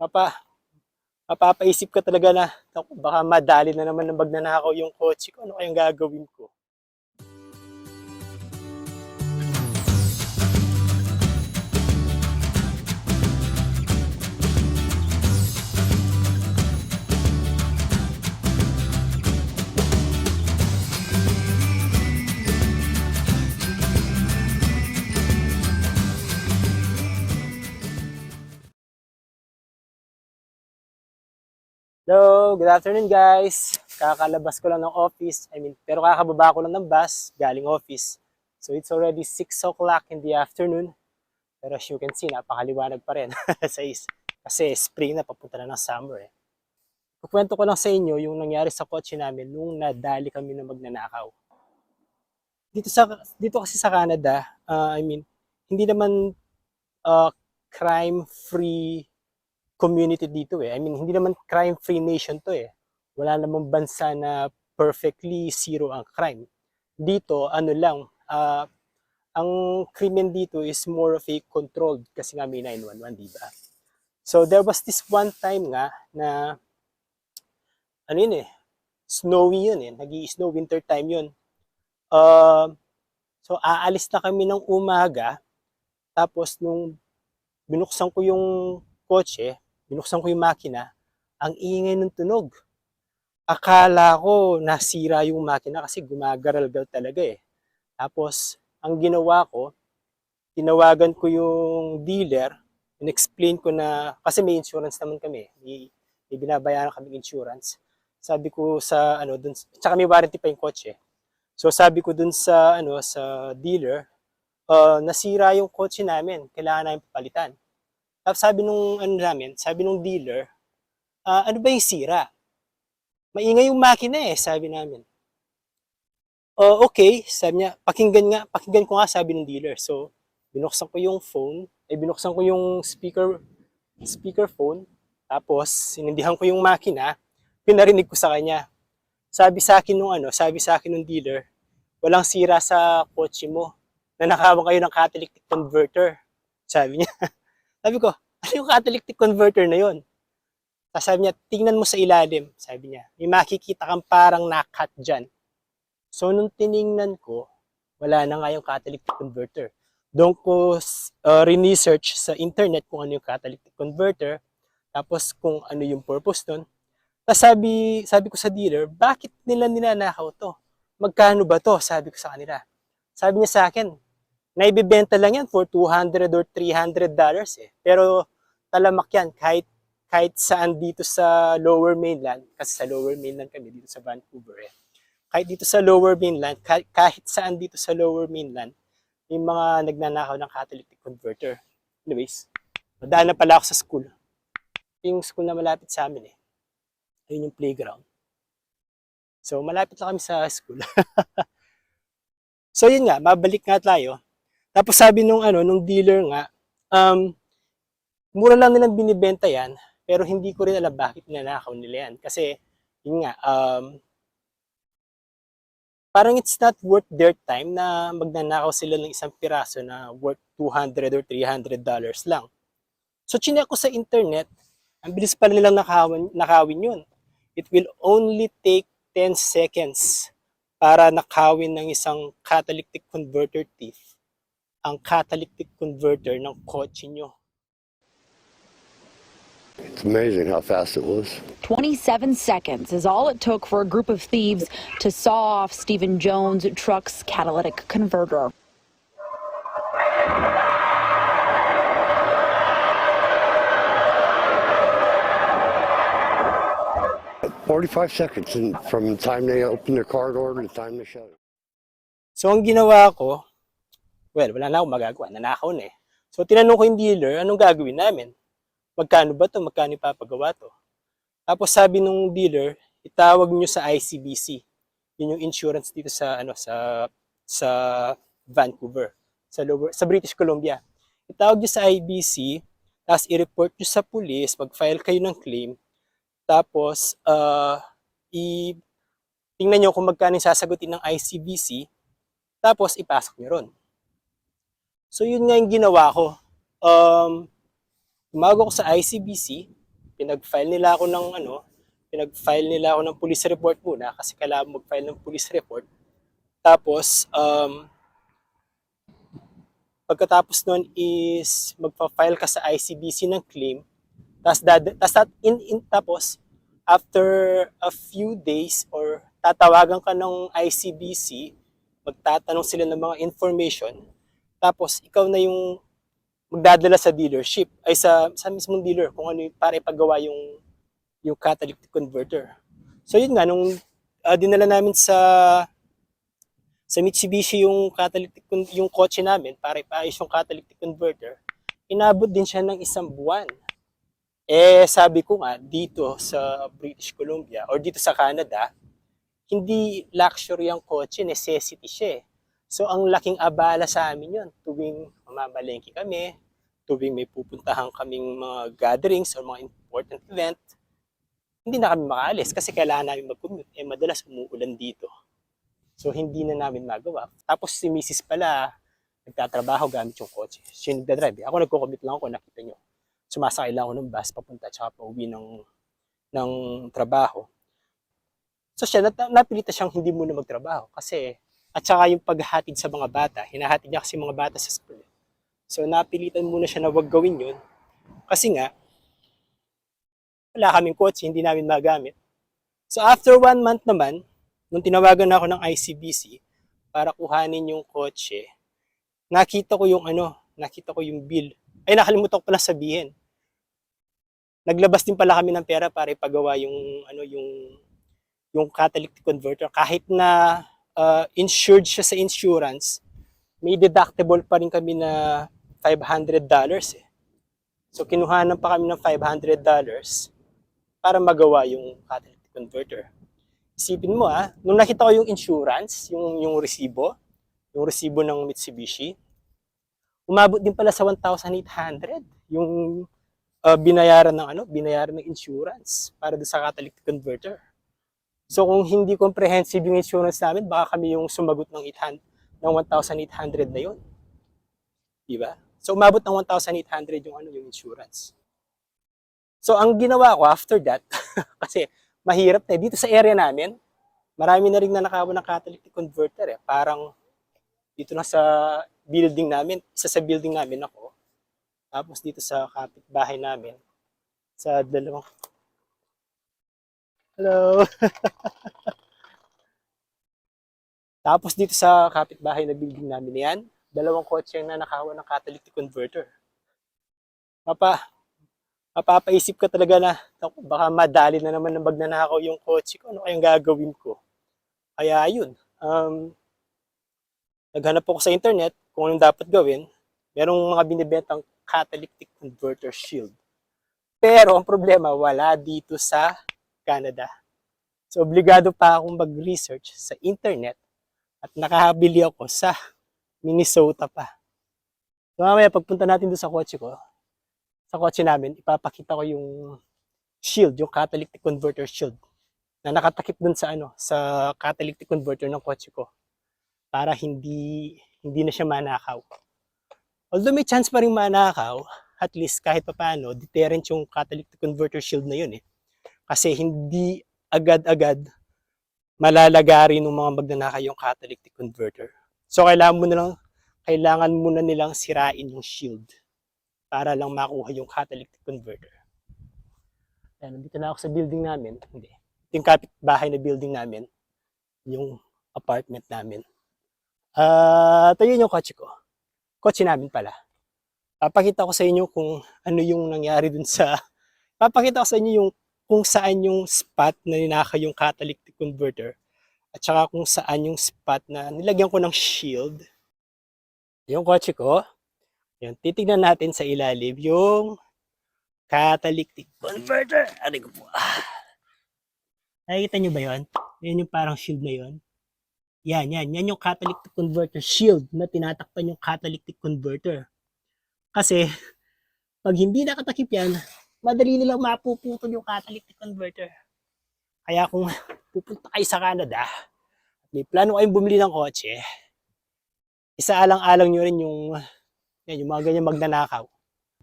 mapa, mapapaisip ka talaga na, "Naku, baka madali na naman ng magnanakaw yung kotse ko, ano kayang gagawin ko? Hello, good afternoon guys. Kakalabas ko lang ng office. I mean, pero kakababa ko lang ng bus galing office. So it's already 6 o'clock in the afternoon. Pero as you can see, napakaliwanag pa rin sa. Kasi spring na, papunta na ng summer eh. Kukwento ko lang sa inyo yung nangyari sa kotse namin nung nadali kami na magnanakaw. Dito sa dito kasi sa Canada, uh, I mean, hindi naman uh, crime-free community dito eh. I mean, hindi naman crime-free nation to eh. Wala namang bansa na perfectly zero ang crime. Dito, ano lang, ah, ang krimen dito is more of a controlled kasi nga may 911, di ba? So, there was this one time nga na, ano yun eh, snowy yun eh, nag snow winter time yun. Uh, so, aalis na kami ng umaga, tapos nung binuksan ko yung kotse, binuksan ko yung makina, ang ingay ng tunog. Akala ko nasira yung makina kasi gumagaralgal talaga eh. Tapos, ang ginawa ko, tinawagan ko yung dealer, in-explain ko na, kasi may insurance naman kami, may, may binabayaran kami insurance. Sabi ko sa, ano, dun, tsaka may warranty pa yung kotse. So sabi ko dun sa, ano, sa dealer, uh, nasira yung kotse namin, kailangan namin papalitan. Tapos sabi nung ano namin, sabi nung dealer, "Ah, ano ba yung sira? Maingay yung makina eh, sabi namin. Oh, okay, sabi niya, pakinggan nga, pakinggan ko nga, sabi ng dealer. So, binuksan ko yung phone, eh binuksan ko yung speaker, speakerphone, tapos sinindihan ko yung makina, pinarinig ko sa kanya. Sabi sa akin nung ano, sabi sa akin nung dealer, walang sira sa kotse mo. Nanakawan kayo ng catalytic converter. Sabi niya. Sabi ko, ano yung catalytic converter na yon? Tapos sabi niya, tingnan mo sa ilalim. Sabi niya, may makikita kang parang nakat dyan. So, nung tiningnan ko, wala na nga yung catalytic converter. Doon ko uh, research sa internet kung ano yung catalytic converter, tapos kung ano yung purpose nun. Tapos sabi, sabi ko sa dealer, bakit nila ninanakaw to? Magkano ba to? Sabi ko sa kanila. Sabi niya sa akin, naibibenta lang yan for 200 or 300 dollars eh. Pero talamak yan kahit kahit saan dito sa lower mainland, kasi sa lower mainland kami dito sa Vancouver eh. Kahit dito sa lower mainland, kahit, saan dito sa lower mainland, may mga nagnanakaw ng catalytic converter. Anyways, madaan na pala ako sa school. Yung school na malapit sa amin eh. Ayun yung playground. So, malapit lang kami sa school. so, yun nga, mabalik nga tayo. Tapos sabi nung ano, nung dealer nga, um, mura lang nilang binibenta yan, pero hindi ko rin alam bakit ninanakaw nila yan. Kasi, yun nga, um, parang it's not worth their time na magnanakaw sila ng isang piraso na worth 200 or 300 dollars lang. So, chinek ko sa internet, ang bilis pala nilang nakawin, nakawin yun. It will only take 10 seconds para nakawin ng isang catalytic converter thief ang catalytic converter ng kotse nyo. It's amazing how fast it was. 27 seconds is all it took for a group of thieves to saw off Stephen Jones' truck's catalytic converter. Forty-five seconds from the time they opened their car door to the time they shut it. So, ang ginawa ko, well, wala na akong magagawa. Nanakaw na eh. So, tinanong ko yung dealer, anong gagawin namin? Magkano ba to? Magkano ipapagawa to? Tapos sabi nung dealer, itawag nyo sa ICBC. Yun yung insurance dito sa ano sa sa Vancouver, sa lower, sa British Columbia. Itawag nyo sa IBC, tapos i-report nyo sa police, mag-file kayo ng claim, tapos uh, i tingnan nyo kung magkano sasagutin ng ICBC, tapos ipasok nyo ron. So yun nga yung ginawa ko. Um, tumawag ako sa ICBC, pinag-file nila ako ng ano, pinag-file nila ako ng police report muna kasi kailangan mag-file ng police report. Tapos, um, pagkatapos nun is magpa-file ka sa ICBC ng claim. Tapos, dad, tapos, in, in, tapos after a few days or tatawagan ka ng ICBC, magtatanong sila ng mga information, tapos ikaw na yung magdadala sa dealership, ay sa, sa mismong dealer, kung ano para ipagawa yung, yung catalytic converter. So yun nga, nung ah, dinala namin sa sa Mitsubishi yung catalytic yung kotse namin para ipaayos yung catalytic converter, inabot din siya ng isang buwan. Eh, sabi ko nga, dito sa British Columbia or dito sa Canada, hindi luxury ang kotse, necessity siya eh. So, ang laking abala sa amin yun. Tuwing mamamalengke kami, tuwing may pupuntahan kaming mga gatherings or mga important event, hindi na kami makaalis kasi kailangan namin mag-commute. Eh, madalas umuulan dito. So, hindi na namin magawa. Tapos si Mrs. pala, nagtatrabaho gamit yung kotse. Siya yung nagdadrive. Ako nagko-commute lang ako, nakita nyo sumasakay lang ako ng bus papunta tsaka pauwi ng ng trabaho. So siya, napilitan siyang hindi muna magtrabaho kasi at saka yung paghatid sa mga bata, hinahatid niya kasi mga bata sa school. So napilitan muna siya na wag gawin yun kasi nga wala kaming kotse, hindi namin magamit. So after one month naman, nung tinawagan ako ng ICBC para kuhanin yung kotse, nakita ko yung ano, nakita ko yung bill ay nakalimutan ko pala sabihin. Naglabas din pala kami ng pera para ipagawa yung ano yung yung catalytic converter kahit na uh, insured siya sa insurance, may deductible pa rin kami na $500 eh. So kinuhanan pa kami ng $500 para magawa yung catalytic converter. Isipin mo ah, nung nakita ko yung insurance, yung yung resibo, yung resibo ng Mitsubishi, umabot din pala sa 1,800 yung uh, binayaran ng ano, binayaran ng insurance para sa catalytic converter. So kung hindi comprehensive yung insurance namin, baka kami yung sumagot ng 800 ng 1,800 na yun. Di ba? So umabot ng 1,800 yung ano yung insurance. So ang ginawa ko after that, kasi mahirap na eh. dito sa area namin, marami na rin na nakawa ng catalytic converter eh. Parang dito na sa building namin, isa sa building namin ako. Tapos dito sa kapitbahay namin, sa dalawang... Hello! Tapos dito sa kapitbahay na building namin yan, dalawang kotse ang nanakawan ng catalytic converter. Mapa, mapapaisip ka talaga na, "Naku, baka madali na naman ng magnanakaw yung kotse ko, ano kayang gagawin ko? Kaya yun, um, naghanap ako sa internet kung anong dapat gawin. Merong mga binibentang catalytic converter shield. Pero ang problema, wala dito sa Canada. So, obligado pa akong mag-research sa internet at nakabili ako sa Minnesota pa. So, mamaya pagpunta natin doon sa kotse ko, sa kotse namin, ipapakita ko yung shield, yung catalytic converter shield na nakatakip dun sa ano, sa catalytic converter ng kotse ko para hindi hindi na siya manakaw. Although may chance pa rin manakaw, at least kahit papaano, deterrent yung catalytic converter shield na yun eh. Kasi hindi agad-agad malalagari ng mga magnanakaw yung catalytic converter. So kailangan mo na lang, kailangan mo na nilang sirain yung shield para lang makuha yung catalytic converter. Ayan, nandito na ako sa building namin. Hindi. Ito yung kapitbahay na building namin. Yung apartment namin. Ah, uh, yun yung kotse ko. Kotse namin pala. Papakita ko sa inyo kung ano yung nangyari dun sa... Papakita ko sa inyo yung kung saan yung spot na ninaka yung catalytic converter at saka kung saan yung spot na nilagyan ko ng shield. Yung kotse ko, yun, titignan natin sa ilalim yung catalytic converter. Ano ko po? Ah. Nakikita nyo ba yun? Yan yung parang shield na yun. Yan, yan. Yan yung catalytic converter shield na tinatakpan yung catalytic converter. Kasi, pag hindi nakatakip yan, madali nilang mapuputol yung catalytic converter. Kaya kung pupunta kayo sa Canada, may plano kayong bumili ng kotse, isaalang-alang nyo rin yung, yan, yung mga ganyan magnanakaw.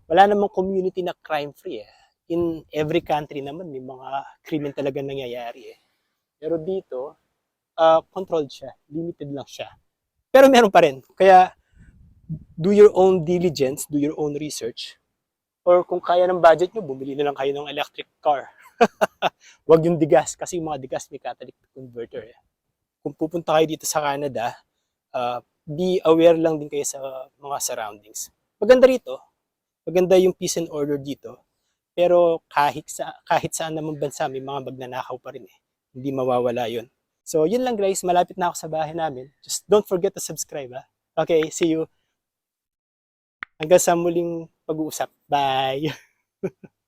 Wala namang community na crime-free eh. in every country naman may mga krimen talaga nangyayari eh. Pero dito, uh, controlled siya. Limited lang siya. Pero meron pa rin. Kaya, do your own diligence, do your own research. Or kung kaya ng budget nyo, bumili na lang kayo ng electric car. Huwag yung digas kasi yung mga digas may catalytic converter. Eh. Kung pupunta kayo dito sa Canada, uh, be aware lang din kayo sa mga surroundings. Maganda rito. Maganda yung peace and order dito. Pero kahit sa kahit saan naman bansa may mga magnanakaw pa rin eh. Hindi mawawala 'yon. So, yun lang guys, malapit na ako sa bahay namin. Just don't forget to subscribe ha. Okay, see you. Hanggang sa muling pag-uusap. Bye.